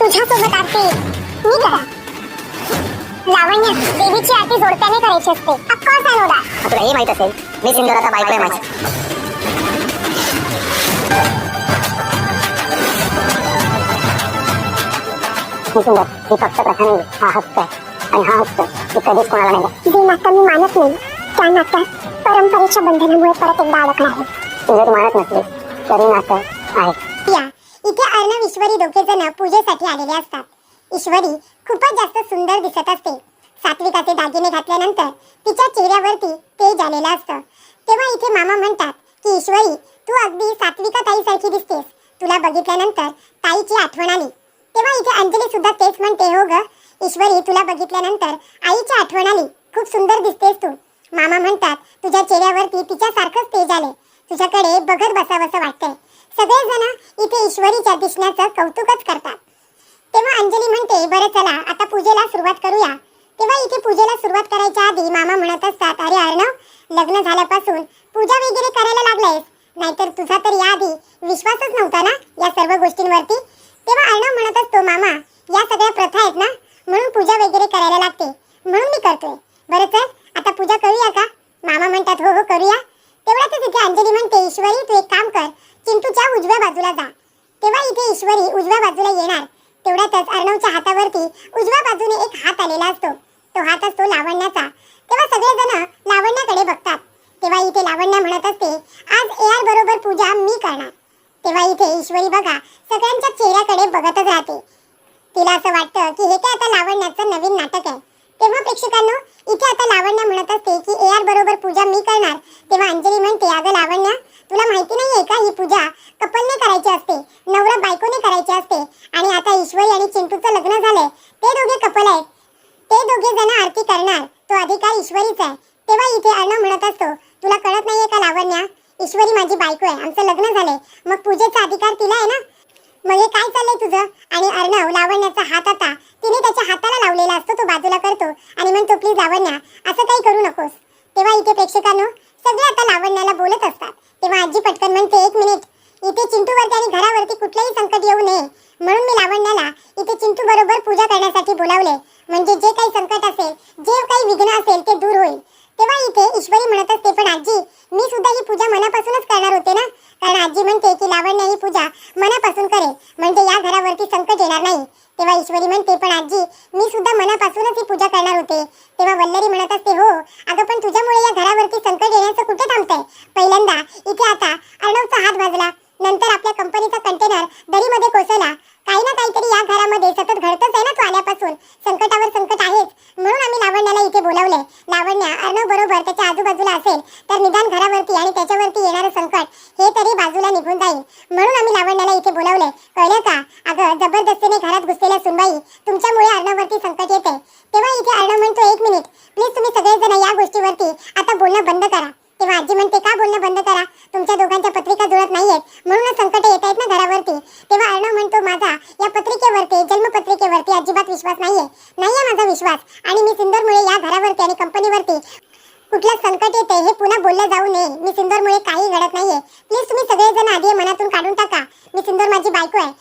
तुझ्यासोबत आरती. मी करा. लावण्य देवीची आरती जोडप्याने करायची असते. ऑफकोर्स अनुदा तुला हे माहीत असेल मी सिंदुराचा बायको आहे माझी. मी सुंदर ही फक्त कथा नाही हा हक्क आहे. आणि हा हक्क मी कधीच कोणाला नाही द्या. जे नातं मी मानत नाही. त्या नात्यात परंपरेच्या बंधनामुळे परत एकदा अडकला आहे. तू जर मानत नसली तरी नातं आहे. या. इथे अर्णव ईश्वरी दोघे जण पूजेसाठी आलेले असतात. ईश्वरी खूपच जास्त सुंदर दिसत असते. सात्विकाचे दागिने घातल्यानंतर तिच्या चेहऱ्यावरती तेज आलेलं असतं. तेव्हा इथे मामा म्हणतात की ईश्वरी तू अगदी सात्विका ताईसारखी दिसतेस. तुला बघितल्यानंतर ताईची आठवण आली. तेव्हा इथे अंजली सुद्धा तेच म्हणते हो ग ईश्वरी तुला बघितल्यानंतर आईची आठवण आली. खूप सुंदर दिसतेस तू. मामा म्हणतात तुझ्या चेहऱ्यावरती तिच्यासारखंच तेज आले तुझ्याकडे बघत बसावंसं वाटतंय. सगळेजण इथे ईश्वरीच्या दिसण्याचं कौतुकच करतात. तेव्हा अंजली म्हणते बरं चला आता पूजेला सुरुवात करूया. तेव्हा इथे पूजेला सुरुवात करायच्या आधी मामा म्हणत असतात अरे अर्णव लग्न झाल्यापासून पूजा वगैरे करायला लागलायस नाहीतर तुझा तर याआधी विश्वासच नव्हता ना या सर्व गोष्टींवरती? तेव्हा अर्णव म्हणत असतो मामा या सगळ्या प्रथा आहेत ना म्हणून पूजा वगैरे करायला लागते. म्हणून मी करतोय. बरं चल आता पूजा करूया का? मामा म्हणतात हो हो करूया. तेवढ्यातच इथे अंजली म्हणते ईश्वरी तू एक काम कर. चिंटूच्या उजव्या बाजूला जा. तेव्हा इथे ईश्वरी उजव्या बाजूला येणार. तेवढ्यातच अर्णवच्या हातावरती उजव्या बाजूने एक हात आलेला असतो. तो हात असतो लावण्याचा. तेव्हा सगळेजण लावण्याकडे बघतात. तेव्हा इथे लावण्या म्हणत असते आज ए आर बरोबर पूजा मी करणार. तेव्हा इथे ईश्वरी बघा सगळ्यांच्या चेहऱ्याकडे बघतच राहते. तिला असं वाटतं की हे काय आता लावण्याचं नवीन नाटक आहे. तेव्हा प्रेक्षकांनो इथे आता लावण्या म्हणत असते की ए आर बरोबर पूजा मी करणार. तेव्हा अंजली म्हणते अगं लावण्या तुला माहिती नाहीये का ही पूजा कपलने करायची असते नवरा बायकोने करायची असते आणि आता ईश्वरी आणि चिंटूचं लग्न झालंय. ते दोघे कपल आहेत. ते दोघे जण आरती करणार. तो अधिकार ईश्वरीचा आहे. तेव्हा इथे अर्ण म्हणत असतो तुला कळत नाहीये का लावण्या? ईश्वरी माझी बायको आहे. आमचं लग्न झालंय. मग पूजेचा अधिकार तिला आहे ना? मग हे काय चाललंय तुझं? आणि अर्णव लावण्याचा हात आता तिने त्याच्या हाताला लावलेला असतो. तो बाजूला करतो आणि म्हणतो प्लीज लावण्या असं काही करू नकोस. तेव्हा इथे प्रेक्षकांनो सगळे आता लावण्याला बोलत असतात. तेव्हा आजी पटकन म्हणते एक मिनिट. इथे चिंटूवरती आणि घरावरती कुठलंही संकट येऊ नये. म्हणून मी लावण्याला इथे चिंटू बरोबर पूजा करण्यासाठी बोलावले. म्हणजे जे काही संकट असेल जे काही विघ्न असेल ते दूर होईल. तेव्हा इथे ईश्वरी म्हणत असते पण आजी मी सुद्धा ही पूजा मनापासूनच करणार होते ना? कारण आजी म्हणते की लावण्य ही पूजा मनापासून करेल. म्हणजे या घरावरती संकट येणार नाही. तेव्हा ईश्वरी म्हणते पण आजी मी सुद्धा मनापासूनच ही पूजा करणार होते. तेव्हा वल्लरी म्हणत असते हो अगं पण तुझ्यामुळे या घरावरती संकट येण्याचं कुठे थांबतंय? पहिल्यांदा इथे आता अर्णवचा हात भाजला. नंतर आपल्या कंपनीचा कंटेनर दरीमध्ये कोसळला. काही ना काहीतरी या घरामध्ये सतत घडतच आहे ना तो आल्यापासून. संकटावर संकट आहे म्हणून आम्ही लावण्याला इथे बोलावले लावण्य अर्णव बरोबर त्याच्या आजूबाजूला असेल तर निदान घरावरती आणि त्याच्यावरती येणारं संकट हे तरी बाजूला निघून जाईल. म्हणून आम्ही लावण्याला इथे बोलावले कळलं का? अगं जबरदस्तीने घरात घुसलेल्या सुनबाई तुमच्यामुळे अर्णववरती संकट येते. तेव्हा इथे अर्णव म्हणतो एक मिनिट प्लीज तुम्ही सगळेजण या गोष्टीवरती आता बोलणं बंद करा. तेव्हा आजी म्हणते का बोलणं बंद करा? तुमच्या दोघांच्या पत्रिका जुळत नाहीयेत. म्हणूनच संकट येत आहेत ना घरावरती. तेव्हा अर्णव म्हणतो माझा या पत्रिकेवरती जन्मपत्रिकेवरती अजिबात विश्वास नाहीये. नाहीये माझा विश्वास. आणि मी सिंदूरमुळे या घरावरती आणि कंपनीवरती कुठलं संकट येते हे पुन्हा बोललं जाऊ नये. मी सिंदूरमुळे काही घडत नाहीये. प्लीज तुम्ही सगळेजण आधी मनातून काढून टाका. मी सिंदूर माझी बायको आहे.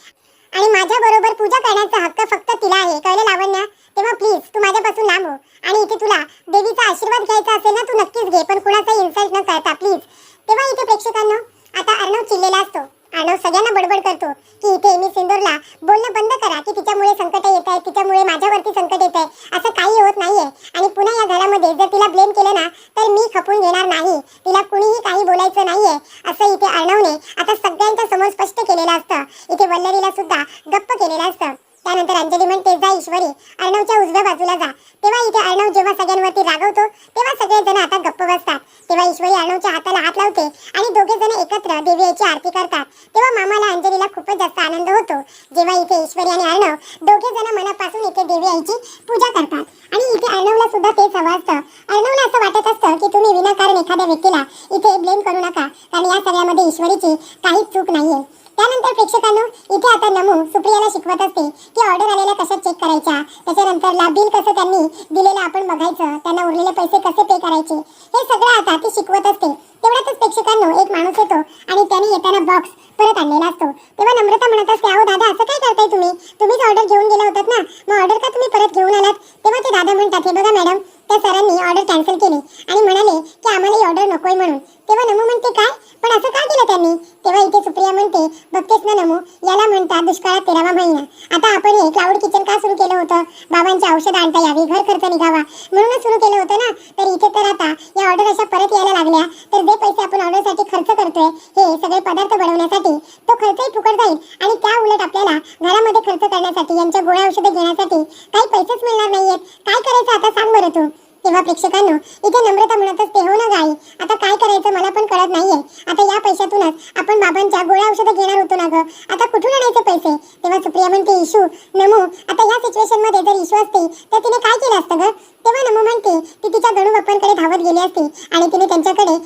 आणि माझ्या बरोबर पूजा करण्याचा हक्क फक्त तिला आहे. कळलं लावण्या? तेव्हा प्लीज तू माझ्यापासून लांब हो. आणि इथे तुला देवीचा आशीर्वाद घ्यायचा असेल ना तू नक्कीच घे पण कुणाचा इन्सल्ट न करता प्लीज तेव्हा इथे प्रेक्षकांना आता अर्णव चिल्लेला असतो. अर्णव सगळ्यांना बडबड करतो की इथे मी सिंदूरला बोलणं बंद करा की तिच्यामुळे संकट येत आहे तिच्यामुळे माझ्यावरती संकट येत आहे असं काही होत नाहीये. आणि पुन्हा जर तिला ब्लेम केलं ना तर मी खपून घेणार नाही. तिला कुणीही काही बोलायचं नाहीये असं इथे अर्णवने आता सगळ्यांच्या समोर स्पष्ट केलेलं असतं. इथे वल्लरीला सुद्धा गप्प केलेलं असतं. त्यानंतर अंजली म्हणते जा ईश्वरी अर्णवच्या उजव्या बाजूला जा. तेव्हा इथे अर्णव जेव्हा सगळ्यांवरती रागवतो तेव्हा सगळेजण आता गप्प बसतात. तेव्हा ईश्वरी अर्णवच्या हाताला हात लावते आणि दोघे जण एकत्र देवी आरती करतात तेव्हा मामाला अंजलीला खूपच जास्त आनंद होतो जेव्हा इथे ईश्वरी आणि अर्णव दोघे जण मनापासून इथे देवी आईची पूजा करतात आणि इथे अर्णवला सुद्धा तेच हवं असतं अर्णवला असं वाटत असतं की तुम्ही विनाकारण एखाद्या व्यक्तीला इथे ब्लेम करू नका. कारण या सगळ्यामध्ये ईश्वरीची काहीच चूक नाहीये. त्यानंतर प्रेक्षकांनो इथे आता नमू सुप्रियाला शिकवत असते की ऑर्डर आलेल्या कशा चेक करायच्या? त्याच्यानंतर बिल कसं त्यांनी दिलेलं आपण बघायचं? त्यांना उरलेले पैसे कसे पे करायचे? हे सगळं आता ती शिकवत असते. तेवढ्यातच प्रेक्षकांनो एक माणूस येतो आणि त्याने येताना बॉक्स परत आणलेला असतो. तेव्हा नम्रता म्हणत असते अहो दादा असं काय करताय तुम्ही? तुम्ही तुम्हीच ऑर्डर घेऊन गेला होतात ना? मग ऑर्डर का तुम्ही परत घेऊन आलात? तेव्हा ते दादा म्हणतात हे बघा मॅडम त्या सरांनी ऑर्डर कॅन्सल केली आणि म्हणाले की आम्हाला ही ऑर्डर नकोय म्हणून. तेव्हा नमू म्हणते काय? पण असं का केलं त्यांनी? तेव्हा इथे सुप्रिया म्हणते बघतेस ना नमू. याला म्हणतात दुष्काळात तेरावा महिना. आता आपण हे क्लाउड किचन का सुरू केलं होतं? बाबांची औषधं आणता यावी घर खर्च निघावा. म्हणूनच सुरू केलं होतं ना? तर इथे तर आता या ऑर्डर अशा परत यायला लागल्या. तर जे पैसे आपण ऑर्डरसाठी खर्च करतोय हे सगळे पदार्थ बनवण्यासाठी तो खर्चही फुकट जाईल. आणि त्या उलट आपल्याला घरामध्ये खर्च करण्यासाठी यांच्या गोळ्या औषधं घेण्यासाठी काही पैसेच मिळणार नाहीयेत. काय करायचं आता सांग बरं तू. तेव्हा प्रेक्षकांनो इथे नम्रता म्हणतच ते हो ना गाई? आता काय करायचं मला पण कळत नाहीये. आता या पैशातूनच आपण बाबांच्या गोळ्या औषधं घेणार होतो ना ग? आता कुठून आणायचे पैसे? तेव्हा सुप्रिया म्हणते इशू नमू आता या सिच्युएशनमध्ये जर इशू असते तर तिने काय केलं असतं ग? तेव्हा नमू म्हणते ती तिच्या गणू बाप्पांकडे धावत गेली असती आणि तिने त्यांच्याकडे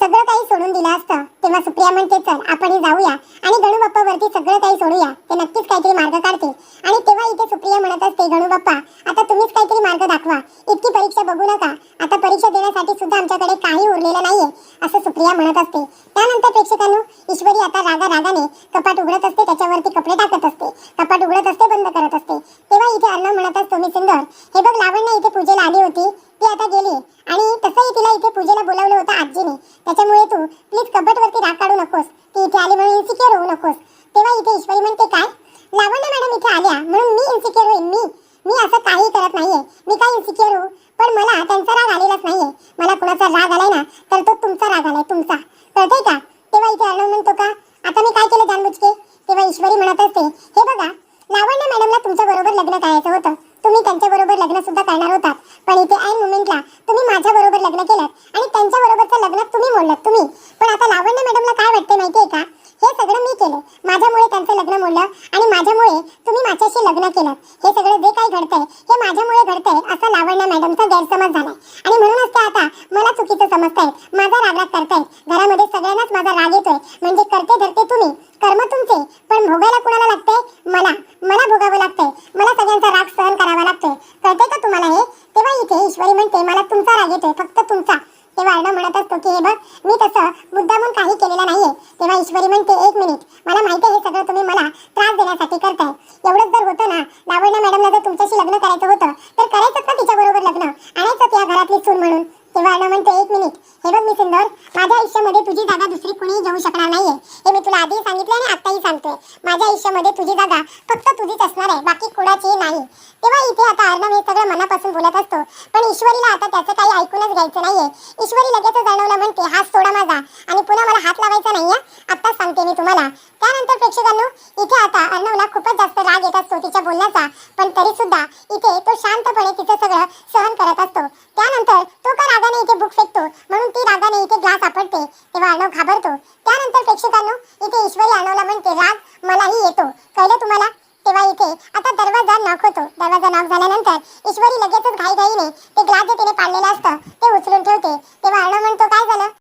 सगळं काही सोडून दिलं असतं. तेव्हा सुप्रिया म्हणते चल आपण जाऊया आणि गणू बाप्पावरती सगळं काही सोडूया. ते नक्कीच काहीतरी मार्ग काढतील. आणि तेव्हा इथे सुप्रिया म्हणत असते गणू बाप्पा आता तुम्हीच काहीतरी मार्ग दाखवा. इतकी परीक्षा बघू नका. आता परीक्षा देण्यासाठी सुद्धा आमच्याकडे काही उरलेलं नाहीये असं सुप्रिया म्हणत असते. त्यानंतर प्रेक्षकांनो ईश्वरी आता रागा रागाने कपाट उघडत असते त्याच्यावरती कपडे टाकत असते कपाट उघडत असते बंद करत असते. तेव्हा इथे अन्न म्हणत असतो मी सुंदर हे बघ लावण्य इथे पूजेला आली होती. ती आता गेली. आणि तसंही तिला इथे पूजेला बोलावलं होतं आजीने. त्याच्यामुळे तू प्लीज कबटवरती राग काढू नकोस. ती इथे आली म्हणून इन्सिक्युअर होऊ नकोस. तेव्हा इथे ईश्वरी म्हणते काय? लावण्य मॅडम इथे आल्या म्हणून मी इन्सिक्युअर होईन. मी मी असं काही करत नाहीये. मी काय इन्सिक्युअर होऊ? पण मला त्यांचा राग आलेलाच नाहीये. मला कुणाचा राग आलाय ना तर तो तुमचा राग आलाय तुमचा. कळतंय का? तेव्हा इथे अर्णव म्हणतो का? आता मी काय केलं जानबुचके तेव्हा ईश्वरी म्हणत असते हे बघा लावण्य मॅडमला तुमच्या बरोबर लग्न करायचं होतं. तुम्ही त्यांच्या बरोबर लग्न सुद्धा करणार होतात. पण इथे ऐन मुमेंटला तुम्ही माझ्या बरोबर लग्न केलं आणि त्यांच्या बरोबरचं लग्न तुम्ही मोडलं तुम्ही. पण आता लावण्य मॅडमला काय वाटते माहितीये का? हे सगळं मी केलं माझ्यामुळे त्यांचं लग्न मोडलं आणि माझ्यामुळे तुम्ही माझ्याशी लग्न केलं हे सगळं जे काही घडतंय हे माझ्यामुळे घडतंय असा लावण्य मॅडमचा गैरसमज झालाय. आणि म्हणूनच ते आता मला चुकीचं समजतायत माझा रागराग करतायत घरामध्ये सगळ्यांनाच माझा राग येतोय. म्हणजे करते धरते तुम्ही. कर्म तुमचे. पण भोगायला कुणाला लागतंय मला मला भोगावं लागतंय मला सगळ्यांचा राग सहन करावा लागतोय कळतंय का तुम्हाला हे तेव्हा इथे ईश्वरी म्हणते मला तुमचा राग येतोय फक्त तुमचा तेव्हा अर्णव म्हणत असतो की हे बघ मी तसं मुद्दामून काही केलेलं नाहीये तेव्हा ईश्वरी म्हणते एक मिनिट मला माहिती आहे हे सगळं तुम्ही मला त्रास देण्यासाठी करताय एवढंच जर होतं ना लावण्य मॅडमला जर तुमच्याशी लग्न करायचं होतं तर करायचं का तिच्या बरोबर लग्न आणायचं त्या घरातली सून म्हणून तेव्हा अर्णव म्हणते एक मिनिट हे बघ मी सिंदर माझ्या आयुष्यामध्ये तुझी जागा दुसरी कुणीही घेऊ शकणार नाहीये. हे मी तुला आधी सांगितलं आणि आताही सांगतोय. माझ्या आयुष्यामध्ये तुझी जागा फक्त तुझीच असणार आहे. बाकी कुणाचीही नाही. तेव्हा इथे आता अर्णव हे सगळं मनापासून बोलत असतो. पण ईश्वरीला आता त्याचं काही ऐकूनच घ्यायचं नाहीये. ईश्वरी लगेच जाणवलं म्हणते हात सोडा माझा. आणि पुन्हा मला हात लावायचा नाहीये. आत्ताच सांगते मी तुम्हाला. त्यानंतर प्रेक्षकांनो इथे आता अर्णवला खूपच जास्त राग येत असतो तिच्या बोलण्याचा. पण तरी सुद्धा इथे तो शांतपणे तिचं सगळं सहन करत असतो. त्यानंतर तो का रागाने इथे बुक फेकतो? म्हणून ती रागाने इथे ग्लास आपडते. तेव्हा अर्णव घाबरतो. त्यानंतर प्रेक्षकांनो इथे ईश्वरी अर्णवला म्हणते राग मलाही येतो. कळलं तुम्हाला? तेव्हा इथे आता दरवाजा नॉक होतो. दरवाजा नॉक झाल्यानंतर ईश्वरी लगेचच घाईघाईने ते ग्लास जे तिने पाडलेलं असतं ते उचलून ठेवते. तेव्हा अर्णव म्हणतो काय झालं?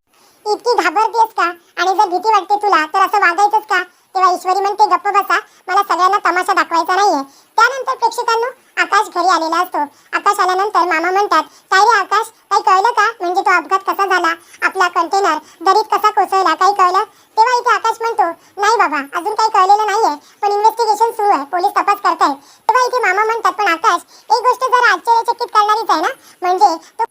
इतकी घाबरतेस का? आणि जर भीती वाटते तुला तर असं वागायचंच का? तेव्हा ईश्वरी म्हणते गप्प बसा मला सगळ्यांना तमाशा दाखवायचा नाहीये. त्यानंतर प्रेक्षकांनो आकाश घरी आलेला असतो. आकाश आल्यानंतर मामा म्हणतात काय रे आकाश काही कळलं का? म्हणजे तो अपघात कसा झाला? आपला कंटेनर दरीत कसा कोसळला? काही कळलं? तेव्हा इथे आकाश म्हणतो नाही बाबा अजून काही कळलेलं नाहीये पण इन्व्हेस्टिगेशन सुरू आहे पोलीस तपास करतायत. तेव्हा इथे मामा म्हणतात पण आकाश एक गोष्ट जरा आश्चर्यचकित करणारीच आहे ना? म्हणजे तो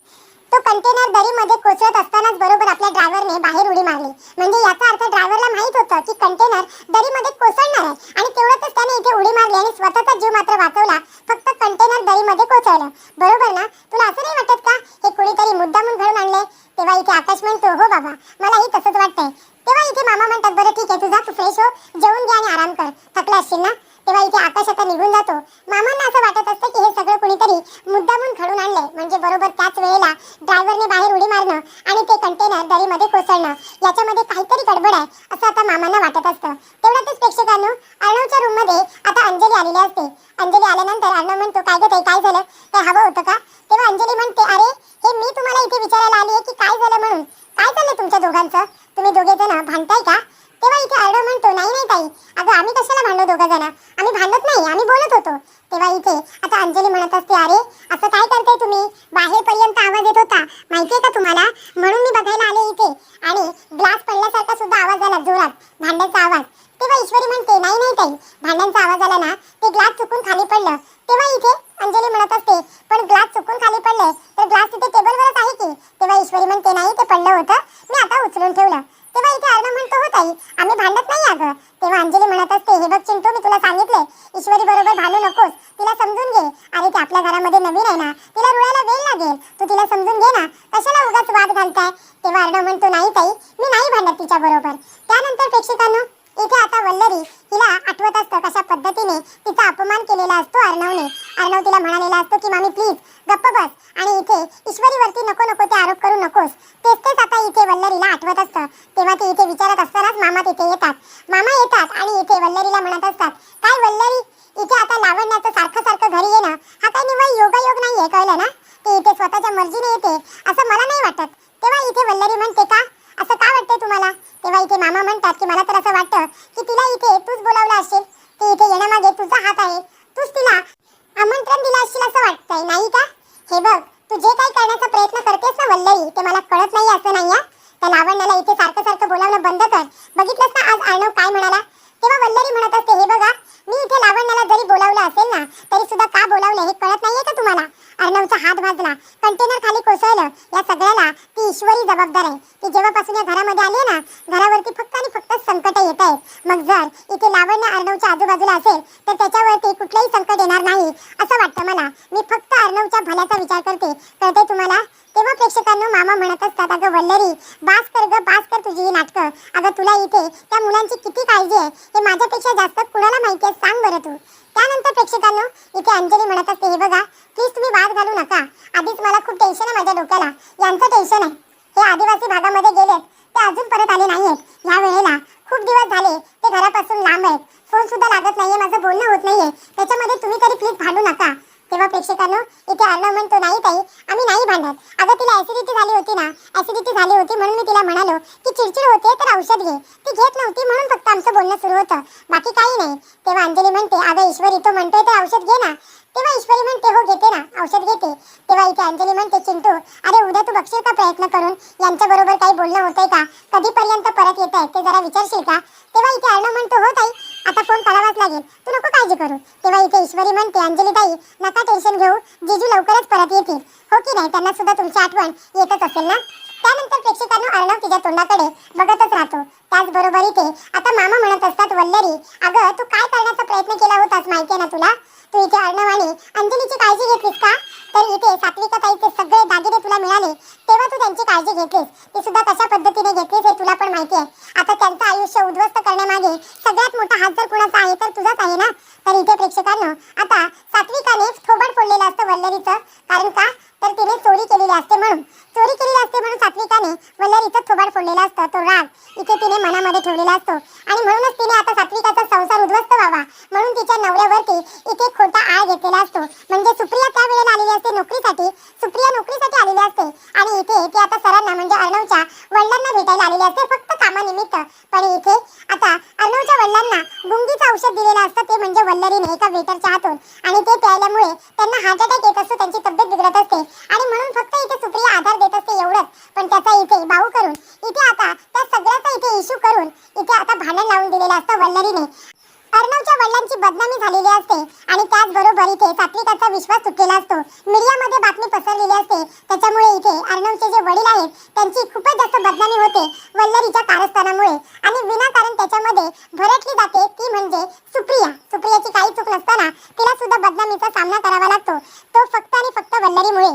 तो कंटेनर दरीमध्ये कोसळत असतानाच बरोबर आपल्या ड्रायव्हरने बाहेर उडी मारली. म्हणजे याचा अर्थ ड्रायव्हरला माहीत होतं की कंटेनर दरीमध्ये कोसळणार आहे. आणि तेवढ्यातच त्याने इथे उडी मारली आणि स्वतःचा जीव मात्र वाचवला. फक्त कंटेनर दरीमध्ये कोसळलं. बरोबर ना? तुला असं नाही वाटत का? हे कुणीतरी मुद्दामून घडून आणले तेव्हा इथे आकाश म्हणतो हो बाबा मलाही तसंच वाटतंय. तेव्हा इथे मामा म्हणतात बरं ठीक आहे तुझा तू फ्रेश हो. जेवून घे आणि आराम कर. थकला असशील ना तेव्हा इथे आकाश आता निघून जातो मामांना असं वाटत असतं की हे सगळं कुणीतरी मुद्दामून घडून आणलंय म्हणजे बरोबर त्याच वेळेला ड्रायव्हरने बाहेर उडी मारणं आणि ते कंटेनर दरीमध्ये कोसळणं याच्यामध्ये काहीतरी गडबड आहे असं आता मामांना वाटत असतं तेवढ्यातच प्रेक्षकांनो अर्णवच्या रूममध्ये आता अंजली आलेली असते अंजली आल्यानंतर अर्णव म्हणतो काय गं ताई काय झालं काय हवं होतं का तेव्हा अंजली म्हणते अरे हे मी तुम्हाला इथे विचारायला आली आहे की काय झालं म्हणून काय चाललंय तुमच्या दोघांचं तुम्ही दोघे जण भांडताय का तेव्हा इथे अर्णव म्हणतो नाही नाही ताई अगं आम्ही भांडलो दोघं जण. आम्ही भांडत नाही आम्ही बोलत होतो. तेव्हा इथे आता अंजली म्हणत असते अरे असं काय करते तुम्ही? बाहेरपर्यंत आवाज येत होता. माहितीये का तुम्हाला? म्हणून मी बघायला आले इथे. आणि ग्लास पडल्यासारखा सुद्धा आवाज आला जोरात भांड्याचा आवाज. तेव्हा ईश्वरी म्हणते नाही नाही ताई. भांड्यांचा आवाज आला ना ते ग्लास चुकून खाली पडलं. तेव्हा इथे अंजली म्हणत असते पण ग्लास चुकून खाली पडले तर ग्लास तिथे टेबलवरच आहे की? तेव्हा ईश्वरी म्हणते नाही ते पडलं होतं. मी आता उचलून ठेवलं. तेव्हा इथे अर्णव म्हणतो हो ताई आम्ही भांडत नाही अगं. तेव्हा अंजली म्हणत असते हे बघ चिंटू मी तुला सांगितले ईश्वरी बरोबर भांडू नकोस. तिला समजून घे. अरे ती आपल्या घरामध्ये नवीन आहे ना तिला रुळायला वेळ लागेल. तू तिला समजून घे ना कशाला उगाच वाद घालताय? तेव्हा अर्णव म्हणतो नाही ताई मी नाही भांडत तिच्या बरोबर. त्यानंतर प्रेक्षकांनो इथे आता वल्लरी हिला आठवत असतं कशा पद्धतीने तिचा अपमान केलेला असतो अर्णवने. अर्णव तिला म्हणालेला असतो की मामी प्लीज गप्प बस आणि इथे ईश्वरीवरती नको नको ते आरोप करू नकोस. तेच तेच आता इथे वल्लरीला आठवत असतं. तेव्हा ती इथे विचारत असतानाच मामा तिथे येतात. मामा येतात आणि इथे वल्लरीला म्हणत असतात काय वल्लरी इथे आता लावण्याचं सारखं सारखं घरी येणं हा काही निव्वळ योगायोग नाहीये कळलं ना? ते इथे स्वतःच्या मर्जीने येते असं मला नाही वाटत. तेव्हा इथे वल्लरी म्हणते का? तुम्हाला इथे मामा म्हणतात की मला तर असं वाटतं की तिला इथे तूच बोलावलं असेल ती इथे येण्यामागे तुझा हात आहे तूच तिला आमंत्रण दिलं असेल असं वाटतंय नाही का? हे बघ तू जे काही करण्याचा प्रयत्न करतेस ना वल्लरी ते मला कळत नाही असं नाही त्या लावण्याला इथे सारखं सारखं बोलावणं बंद कर. बघितलंस ना आज अर्णव काय म्हणाला? तेव्हा वल्लरी म्हणत असते हे बघा मी इथे लावण्याला जरी बोलावलं असेल ना तरी सुद्धा का बोलावलं हे कळत नाहीये का तुम्हाला? अर्णवचा हात भाजला. कंटेनर खाली कोसळलं. या सगळ्याला ती ईश्वरी जबाबदार आहे ती जेव्हापासून या घरामध्ये आली आहे ना घरावरती फक्त आणि फक्त संकट येत आहेत मग जर इथे लावण्य अर्णवच्या आजूबाजूला असेल तर त्याच्यावरती कुठलंही संकट येणार नाही असं वाटतं मला मी फक्त अर्णवच्या भल्याचा विचार करते कळते तुम्हाला तेव्हा प्रेक्षकांना मामा म्हणत असतात अगं वल्लरी बास कर ग बास कर तुझी ही नाटकं अगं तुला इथे त्या मुलांची किती काळजी आहे हे माझ्यापेक्षा जास्त कुणाला माहिती आहे त्यानंतर प्रेक्षकांनो इथे अंजली म्हणत असते हे बघा प्लीज तुम्ही वाद घालू नका. आधीच मला खूप टेन्शन आहे माझ्या डोक्याला. यांचं टेन्शन आहे. हे आदिवासी भागामध्ये गेलेत. ते अजून परत आले नाही आहेत या वेळेला खूप दिवस झाले ते घरापासून लांब आहेत. फोन सुद्धा लागत नाहीये माझं बोलणं होत नाहीये. त्याच्यामध्ये तुम्ही तरी प्लीज भांडू नका. तेव्हा प्रेक्षकांनो इथे अर्णव म्हणतो नाही ताई आम्ही नाही भांडत. अगं तिला ऍसिडिटी झाली होती ना ऍसिडिटी झाली होती म्हणून मी तिला म्हणालो की चिडचिड होते तर औषध घे. ती घेत नव्हती म्हणून फक्त आमचं बोलणं सुरू होतं. बाकी काही नाही. तेव्हा अंजली म्हणते अगं ईश्वरी तो म्हणतोय तर औषध घे ना. तेव्हा ईश्वरी म्हणते हो घेते ना औषध घेते तेव्हा इथे अंजली म्हणते चिंटू अरे उद्या तू बघशील का प्रयत्न करून? यांच्या बरोबर काही बोलणं होतंय का? कधीपर्यंत परत येत आहेत ते जरा विचारशील का? तेव्हा इथे अर्णव म्हणतो हो ताई आता फोन करावाच लागेल. तू नको काळजी करू. तेव्हा इथे ईश्वरी म्हणते अंजली ताई नका टेन्शन घेऊ. जिजू लवकरच परत येतील. हो की नाही? त्यांना सुद्धा तुमची आठवण येतच असेल ना? त्यानंतर प्रेक्षकांनो अर्णव तिच्या तोंडाकडे बघतच राहतो. त्याचबरोबर इथे आता मामा म्हणत असतात वल्लरी अगं तू काय करण्याचा प्रयत्न केला होतास माहितीये ना तुला? तू इथे अर्णव आणि अंजलीची काळजी घेतलीस का? तर इथे सात्विका ताईचे सगळे दागिने तुला मिळाले. तेव्हा तू त्यांची काळजी घेतलीस. ती सुद्धा कशा पद्धतीने घेतलीस हे तुला पण माहिती आहे आता त्यांचं आयुष्य उद्ध्वस्त करण्यामागे सगळ्यात मोठा हात जर कुणाचा आहे तर तुझाच आहे ना? तर इथे प्रेक्षकांनो आता सात्विकाने थोबड फोडलेलं असतं वल्लरीचं. कारण का? तर तिने चोरी केलेली असते म्हणून. चोरी केलेली असते म्हणून सात्विकाने वल्लरीचा थोबाड फोडलेला असतो तो राग. इथे तिने मनामध्ये ठेवलेला असतो. आणि म्हणूनच तिने आता सात्विकाचा संसार उद्ध्वस्त व्हावा. म्हणून तिच्या नवऱ्यावरती इथे खोटा आळ घेतलेला असतो. म्हणजे सुप्रिया त्या वेळेला आलेली असते नोकरीसाठी विश्वास तुटलेला असतो. मीडियामध्ये बातमी पसरलेली असते. त्याच्यामुळे इथे अर्णवचे जे वडील आहेत त्यांची खूपच जास्त बदनामी होते वल्लरीच्या कारस्थानामुळे. आणि विनाकारण त्याच्यामध्ये भरटली जाते ती म्हणजे सुप्रिया. सुप्रियाची काही चूक नसताना तिला सुद्धा बदनामीचा सामना करावा लागतो. तो फक्त आणि फक्त वल्लरीमुळे.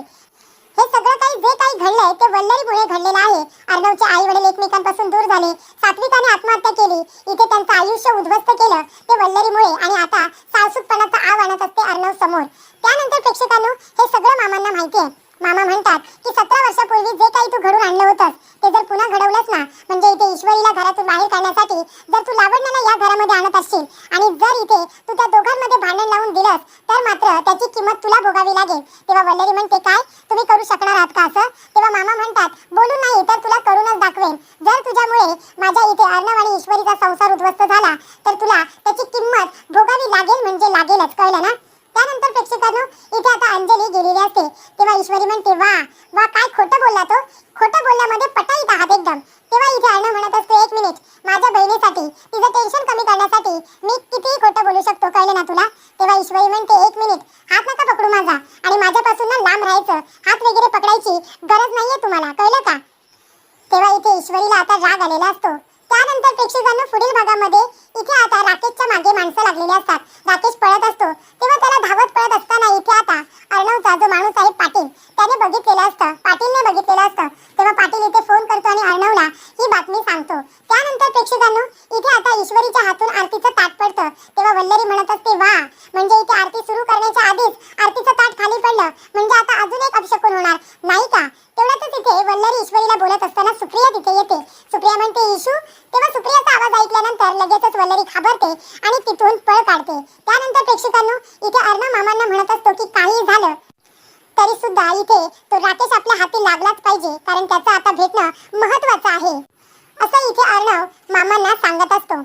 हे सगळं काही जे काही घडलंय ते वल्लरीमुळे घडलेलं आहे. अर्णवचे आई वडील एकमेकांपासून दूर झाले. सात्विकाने आत्महत्या केली. इथे त्यांचं आयुष्य उद्ध्वस्त केलं. ते वल्लरीमुळे आणि आता साहसूकपणाचा आव आणत असते अर्णव समोर. त्यानंतर प्रेक्षकांनो हे सगळं मामांना माहिती आहे. मामा म्हणतात की सतरा वर्षापूर्वी जे काही तू घडून आणलं होतंस ते जर पुन्हा घडवलंस ना म्हणजे इथे ईश्वरीला घरातून बाहेर काढण्यासाठी जर तू लावण्याला या घरामध्ये आणत असशील आणि जर इथे तू त्या दोघांमध्ये भांडण लावून दिलंस तर मात्र त्याची किंमत तुला भोगावी लागेल. तेव्हा वल्लरी म्हणते काय? तुम्ही करू शकणार आहात का असं? तेव्हा मामा म्हणतात बोलू नाही तर तुला करूनच दाखवेन. जर तुझ्यामुळे माझ्या इथे अर्णव आणि ईश्वरीचा संसार उद्ध्वस्त झाला तर तुला त्याची किंमत भोगावी लागेल म्हणजे लागेलच कळलं ना? त्यानंतर प्रेक्षकांनो इथे आता अंजली गेलेली असते. तेव्हा ईश्वरी म्हणते वा वा काय खोटं बोलला तो. खोटं बोलण्यामध्ये पटाईत आहात एकदम. तेव्हा इथे अर्णव म्हणत असतो एक मिनिट माझ्या बहिणीसाठी तिचं टेन्शन कमी करण्यासाठी मी कितीही खोटं बोलू शकतो कळलं ना तुला? तेव्हा ईश्वरी म्हणते एक मिनिट हात नका पकडू माझा. आणि माझ्यापासून ना लांब राहायचं. हात वगैरे पकडायची गरज नाहीये तुम्हाला. कळलं का? तेव्हा इथे ईश्वरीला आता राग आलेला असतो. त्यानंतर प्रेक्षकांना पुढील भागामध्ये इथे आता राकेशच्या मागे माणसं लागलेली असतात. राकेश पळत असतो. तेव्हा त्याला धावत पळत असताना इथे आता अर्णवचा जो माणूस आहे पाटील. त्याने बघितलेलं असतं. पाटीलने बघितलेलं असतं. तो राकेश आपल्या हाती लागलाच पाहिजे कारण त्याचं आता भेटणं महत्वाचं आहे. असं इथे अर्णव मामांना सांगत असतो.